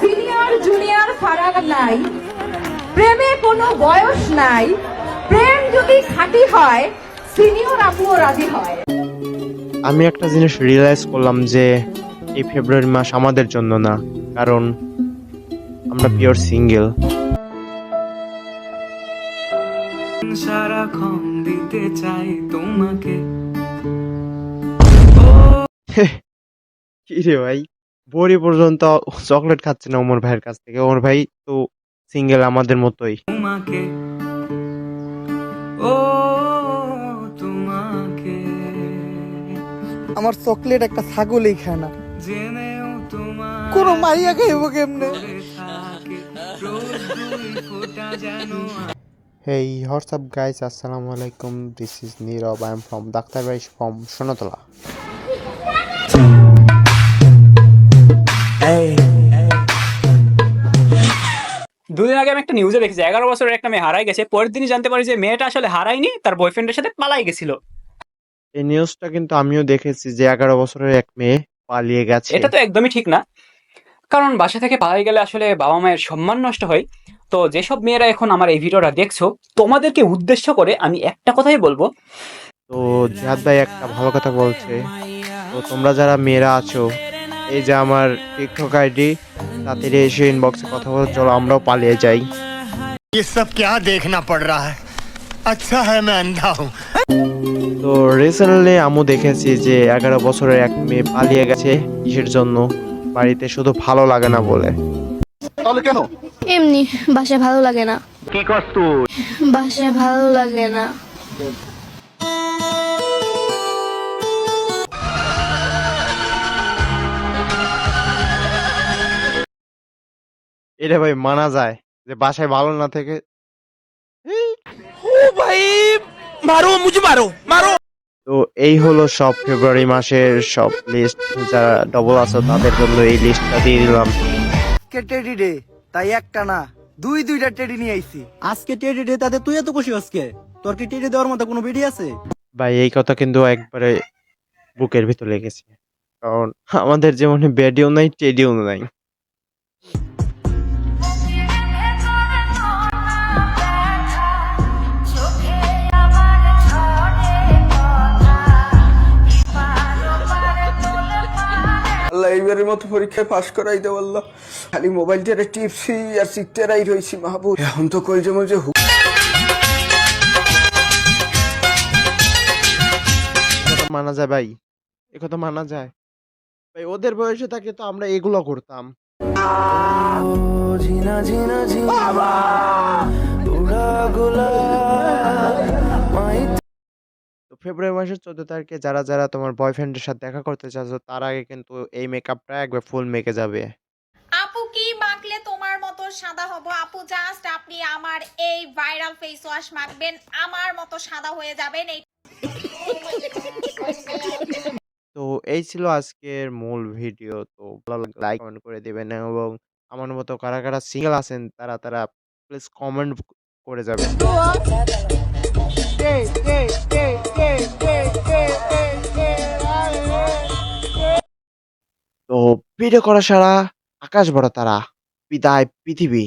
Senior junior ফারাক নাই। প্রেমে কোনো বয়স নাই। প্রেম যদি খাঁটি হয় সিনিয়র আপুও রাজি হয়। আমি একটা জিনিস রিয়েলাইজ করলাম যে এই ফেব্রুয়ারি মাস আমাদের জন্য না কারণ আমরা পিওর সিঙ্গেল সারাক্ষণ দিতে চাই তোমাকে। কি রে ভাই? বড়ি পর্যন্ত চকলেট খাচ্ছে না ওমর ভাইয়ের কাছ থেকে ওমর ভাই তো সিঙ্গেল আমাদের মতোই তোমাকে ও তোমাকে আমার চকলেট একটা ছাগলই খায় না জেনেও তোমার কোনো মাইয়া খাইব কেমনে করে থাকে রোজ দুই ফোঁটা যেন Hey, what's up guys? Assalamu alaikum. This is Nirav. দুদিন আগে আমি একটা নিউজে দেখেছি এগারো বছরের একটা মেয়ে হারাই গেছে পরের দিনই জানতে পারি যে মেয়েটা আসলে হারায়নি তার বয়ফ্রেন্ডের সাথে পালাই গেছিল। এই নিউজটা কিন্তু আমিও দেখেছি যে এগারো বছরের এক মেয়ে পালিয়ে গেছে। এটা তো একদমই ঠিক না। কারণ বাসা থেকে পালাই গেলে আসলে বাবা মায়ের সম্মান নষ্ট হয়। তো যেসব মেয়েরা এখন আমার এই ভিডিওটা দেখছ তোমাদেরকে উদ্দেশ্য করে আমি একটা কথাই বলব। তো জিহাদ ভাই একটা ভালো কথা বলছে। তো তোমরা যারা মেয়েরা আছো এই যে আমার টিকটক আইডি তাড়াতাড়ি এসে ইনবক্সে কথা বলে চলো আমরাও পালিয়ে যাই ये सब क्या देखना पड़ रहा है अच्छा है मैं अंधा हूँ তো রিসেন্টলি আমু দেখেছি যে এগারো বছরের এক মেয়ে পালিয়ে গেছে কিসের জন্য বাড়িতে শুধু ভালো লাগে না বলে এমনি বাসায় ভালো লাগে না কি কষ্ট বাসায় ভালো লাগে না এটা ভাই মানা যায় যে বাসায় ভালো না থেকে তো এই হলো সব ফেব্রুয়ারি মাসের সব লিস্ট যারা ডবল আছো তাদের জন্য এই লিস্টটা দিয়ে দিলাম। আজকে টেডি ডে তাই একটা না দুই দুইটা টেডি নিয়ে আইছি। আজকে টেডি ডে তাতে তুই এত খুশি আজকে? তোর কি টেডি দেওয়ার মতো কোনো ভিডিও আছে? ভাই এই কথা কিন্তু একবারে বুকের ভিতর লেগেছে। কারণ আমাদের যেমন বেডিও নাই টেডিও নাই। এইবারের মতো পরীক্ষায় পাশ করাই দেব আল্লাহ। খালি মোবাইলটারে টিপসি আর চিকটারাই রয়েছি মাহবুব। এখন তো কলজে মলজে মানা যায় ভাই এ কথা মানা যায়। ভাই ওদের বয়সে থাকে তো আমরা এগুলো করতাম। ঝিনা ঝিনা ঝিনা। ফেব্রুয়ারি মাসের চোদ্দ তারিখে যারা যারা তোমার বয়ফ্রেন্ডের সাথে দেখা করতে চাচ্ছো তার আগে কিন্তু এই মেকআপটা একবার ফুল মেকে যাবে। আপু কি মাখলে তোমার মতো সাদা হব? আপু জাস্ট আপনি আমার এই ভাইরাল ফেস ওয়াশ মাখবেন আমার মতো সাদা হয়ে যাবেন। এই তো এই ছিল আজকের মূল ভিডিও তো ভালো লাইক কমেন্ট করে দিবেন এবং আমার মতো কারা কারা সিঙ্গেল আছেন তারা তারা প্লিজ কমেন্ট করে যাবেন। তো ভিডিও করা সারা আকাশ বড় তারা। বিদায় পৃথিবী।